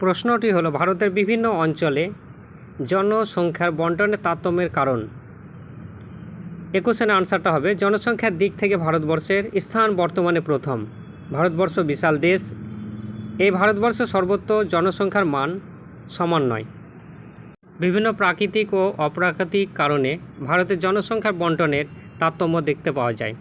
প্রশ্নটি হলো, ভারতের বিভিন্ন অঞ্চলে জনসংখ্যার বন্টনের তারতম্যের কারণ। একুশের আনসারটা হবে, জনসংখ্যার দিক থেকে ভারতবর্ষের স্থান বর্তমানে প্রথম। ভারতবর্ষ বিশাল দেশ। এই ভারতবর্ষ সর্বত্র জনসংখ্যার মান সমান নয়। বিভিন্ন প্রাকৃতিক ও অপ্রাকৃতিক কারণে ভারতের জনসংখ্যার বন্টনের তারতম্য দেখতে পাওয়া যায়।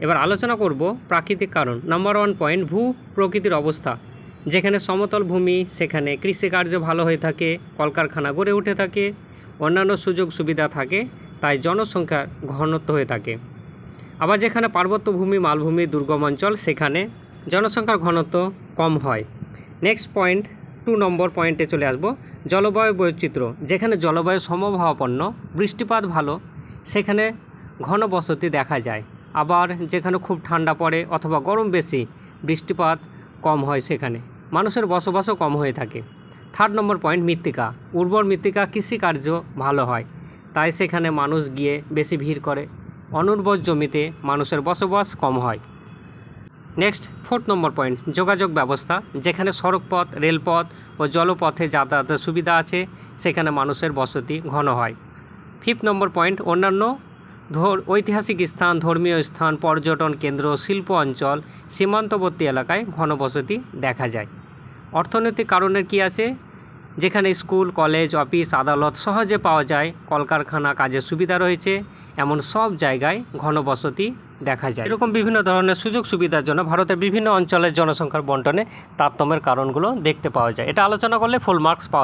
এবার আলোচনা করব প্রাকৃতিক কারণ। নাম্বার ওয়ান পয়েন্ট ভূ প্রকৃতির অবস্থা। যেখানে সমতল ভূমি, সেখানে কৃষিকার্য ভালো হয়ে থাকে, কলকারখানা গড়ে উঠে থাকে, অন্যান্য সুযোগ সুবিধা থাকে, তাই জনসংখ্যার ঘনত্ব হয়ে থাকে। আবার যেখানে পার্বত্য ভূমি, মালভূমি, দুর্গম অঞ্চল, সেখানে জনসংখ্যার ঘনত্ব কম হয়। নেক্সট পয়েন্ট টু নম্বর পয়েন্টে চলে আসব, জলবায়ু বৈচিত্র্য। যেখানে জলবায়ু সমভাবাপন্ন, বৃষ্টিপাত ভালো, সেখানে ঘন বসতি দেখা যায়। আবার যেখানে খুব ঠান্ডা পড়ে অথবা গরম বেশি, বৃষ্টিপাত কম হয় সেখানে। মানুষের বসবাসও কম হয়ে থাকে। থার্ড নম্বর পয়েন্ট মৃত্তিকা। উর্বর মৃত্তিকা কৃষিকার্য ভালো হয়, তাই সেখানে মানুষ গিয়ে বেশি ভিড় করে। অনুর্বর জমিতে মানুষের বসবাস কম হয়। নেক্সট ফোর্থ নম্বর পয়েন্ট যোগাযোগ ব্যবস্থা। যেখানে সড়কপথ, রেলপথ ও জলপথে যাতায়াতের সুবিধা আছে, সেখানে মানুষের বসতি ঘন হয়। ফিফথ নম্বর পয়েন্ট অন্যান্য ঐতিহাসিক স্থান, ধর্মীয় স্থান, পর্যটন কেন্দ্র, শিল্প অঞ্চল, সীমান্তবর্তী এলাকায় ঘনবসতি দেখা যায়। অর্থনৈতিক কারণের কি আছে? যেখানে স্কুল, কলেজ, অফিস, আদালত সহজে পাওয়া যায়, কলকারখানা কাজের সুবিধা রয়েছে, এমন সব জায়গায় ঘনবসতি দেখা যায়। এরকম বিভিন্ন ধরনের সুযোগ সুবিধার জন্য ভারতের বিভিন্ন অঞ্চলের জনসংখ্যার বন্টনে তারতম্যের কারণগুলো দেখতে পাওয়া যায়। এটা আলোচনা করলে ফুল মার্কস পাওয়া